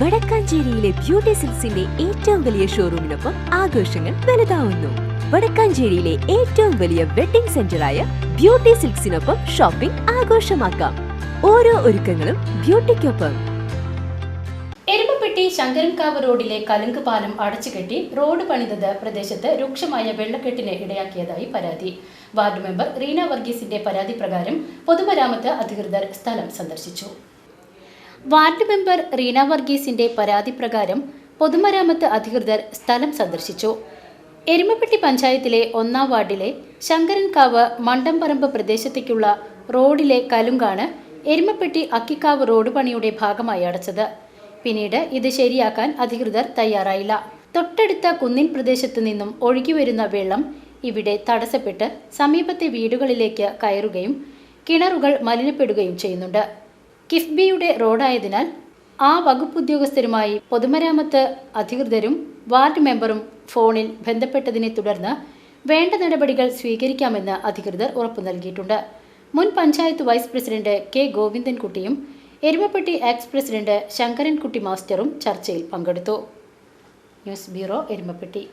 വടക്കാഞ്ചേരിയിലെ beauty സിൽസിന്റെ ഏറ്റവും വലിയ ഷോറൂമിനൊപ്പം ആഘോഷങ്ങൾ വലുതാവുന്നു. വടക്കാഞ്ചേരിയിലെ ഏറ്റവും വലിയ വെഡിംഗ് സെന്ററായ ബ്യൂട്ടി സിൽക്സിനൊപ്പം ഷോപ്പിംഗ് ആഘോഷമാക്കാം. ഓരോ ഒരുക്കങ്ങളും ബ്യൂട്ടിക്കൊപ്പം. എരുമപ്പെട്ടി ശങ്കരൻകാവ് റോഡിലെ കലുങ്ക് പാലം അടച്ചുകെട്ടി റോഡ് പണിതത് പ്രദേശത്ത് രൂക്ഷമായ വെള്ളക്കെട്ടിന് ഇടയാക്കിയതായി പരാതി. വാർഡ് മെമ്പർ റീന വർഗീസിന്റെ പരാതി പ്രകാരം പൊതുമരാമത്ത് അധികൃതർ സ്ഥലം സന്ദർശിച്ചു. വാർഡ് മെമ്പർ റീന വർഗീസിന്റെ പരാതി പ്രകാരം പൊതുമരാമത്ത് അധികൃതർ സ്ഥലം സന്ദർശിച്ചു. എരുമപ്പെട്ടി പഞ്ചായത്തിലെ ഒന്നാം വാർഡിലെ ശങ്കരൻകാവ് മണ്ടംപറമ്പ് പ്രദേശത്തേക്കുള്ള റോഡിലെ കലുങ്കാണ് എരുമപ്പെട്ടി അക്കിക്കാവ് റോഡ് പണിയുടെ ഭാഗമായി അടച്ചത്. പിന്നീട് ഇത് ശരിയാക്കാൻ അധികൃതർ തയ്യാറായില്ല. തൊട്ടടുത്ത കുന്നിൻ പ്രദേശത്തു നിന്നും ഒഴുകിവരുന്ന വെള്ളം ഇവിടെ തടസ്സപ്പെട്ട് സമീപത്തെ വീടുകളിലേക്ക് കയറുകയും കിണറുകൾ മലിനപ്പെടുകയും ചെയ്യുന്നുണ്ട്. കിഫ്ബിയുടെ റോഡായതിനാൽ ആ വകുപ്പ് ഉദ്യോഗസ്ഥരുമായി പൊതുമരാമത്ത് അധികൃതരും വാർഡ് മെമ്പറും ഫോണിൽ ബന്ധപ്പെട്ടതിനെ തുടർന്ന് വേണ്ട നടപടികൾ സ്വീകരിക്കാമെന്ന് അധികൃതർ ഉറപ്പു നൽകിയിട്ടുണ്ട്. മുൻ പഞ്ചായത്ത് വൈസ് പ്രസിഡന്റ് കെ ഗോവിന്ദൻകുട്ടിയും എരുമപ്പെട്ടി എക്സ് പ്രസിഡന്റ് ശങ്കരൻകുട്ടി മാസ്റ്ററും ചർച്ചയിൽ പങ്കെടുത്തു. News bureau Erumapetty.